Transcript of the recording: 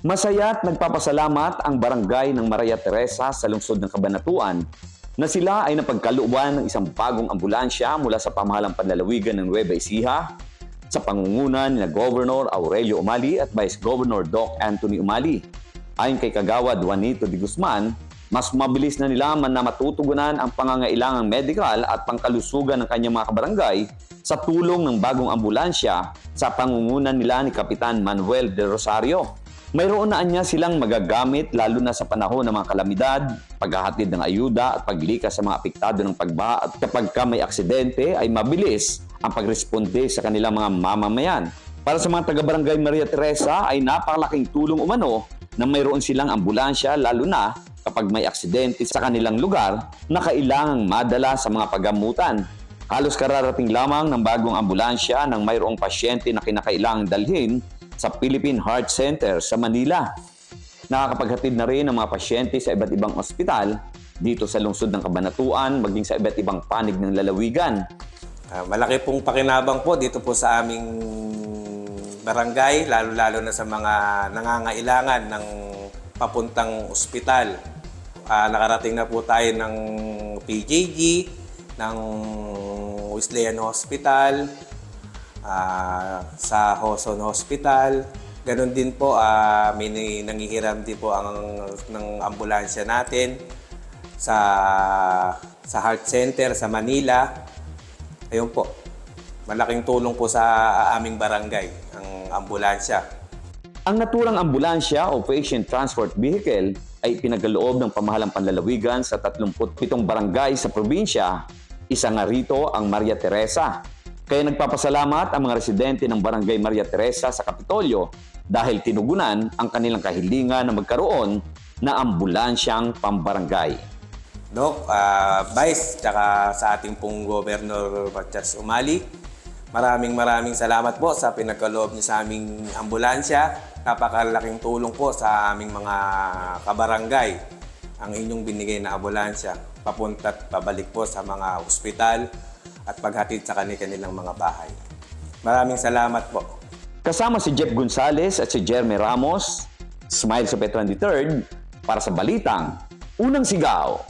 Masaya at nagpapasalamat ang barangay ng Maria Teresa sa lungsod ng Kabanatuan na sila ay napagkalooban ng isang bagong ambulansya mula sa pamahalang panlalawigan ng Nueva Ecija sa pangungunan ni Governor Aurelio Umali at Vice Governor Doc Anthony Umali. Ayon kay Kagawad Juanito de Guzman, mas mabilis na nila man na matutugunan ang pangangailangang medical at pangkalusugan ng kanyang mga kabarangay sa tulong ng bagong ambulansya sa pangungunan nila ni Kapitan Manuel de Rosario. Mayroon na anya silang magagamit lalo na sa panahon ng mga kalamidad, paghahatid ng ayuda at paglikas sa mga apektado ng pagbaha at kapag ka may aksidente ay mabilis ang pagresponde sa kanilang mga mamamayan. Para sa mga taga-barangay Maria Teresa ay napakalaking tulong umano na mayroon silang ambulansya lalo na kapag may aksidente sa kanilang lugar na kailangang madala sa mga paggamutan. Halos kararating lamang ng bagong ambulansya ng mayroong pasyente na kinakailangang dalhin sa Philippine Heart Center sa Manila. Nakakapaghatid na rin ng mga pasyente sa iba't ibang ospital dito sa lungsod ng Kabanatuan maging sa iba't ibang panig ng lalawigan. Ah, malaki pong pakinabang po dito po sa aming barangay, lalo-lalo na sa mga nangangailangan ng papuntang ospital. Ah, nakarating na po tayo ng PJG, ng Wesleyan Hospital, ah, sa Hoson Hospital. Ganon din po, ah, may nangihiram din po ang, ng ambulansya natin sa sa Heart Center sa Manila. Ayun po. Malaking tulong po sa aming barangay ang ambulansya. Ang naturang ambulansya o patient transport vehicle ay pinagaloob ng pamahalang panlalawigan sa 37 barangay sa probinsya. Isa nga rito ang Maria Teresa. Kaya nagpapasalamat ang mga residente ng barangay Maria Teresa sa Kapitolyo dahil tinugunan ang kanilang kahilingan na magkaroon na ambulansyang pambarangay. Doc, ah, Vice, tsaka sa ating pong Governor Matias Umali, maraming maraming salamat po sa pinagkaloob niyo sa aming ambulansya. Napakalaking tulong po sa aming mga kabarangay ang inyong binigay na ambulansya papunta at pabalik po sa mga ospital at paghatid sa kanilang mga bahay. Maraming salamat po. Kasama si Jeff Gonzalez at si Jeremy Ramos, Smile sa Petron III, para sa Balitang, Unang Sigaw.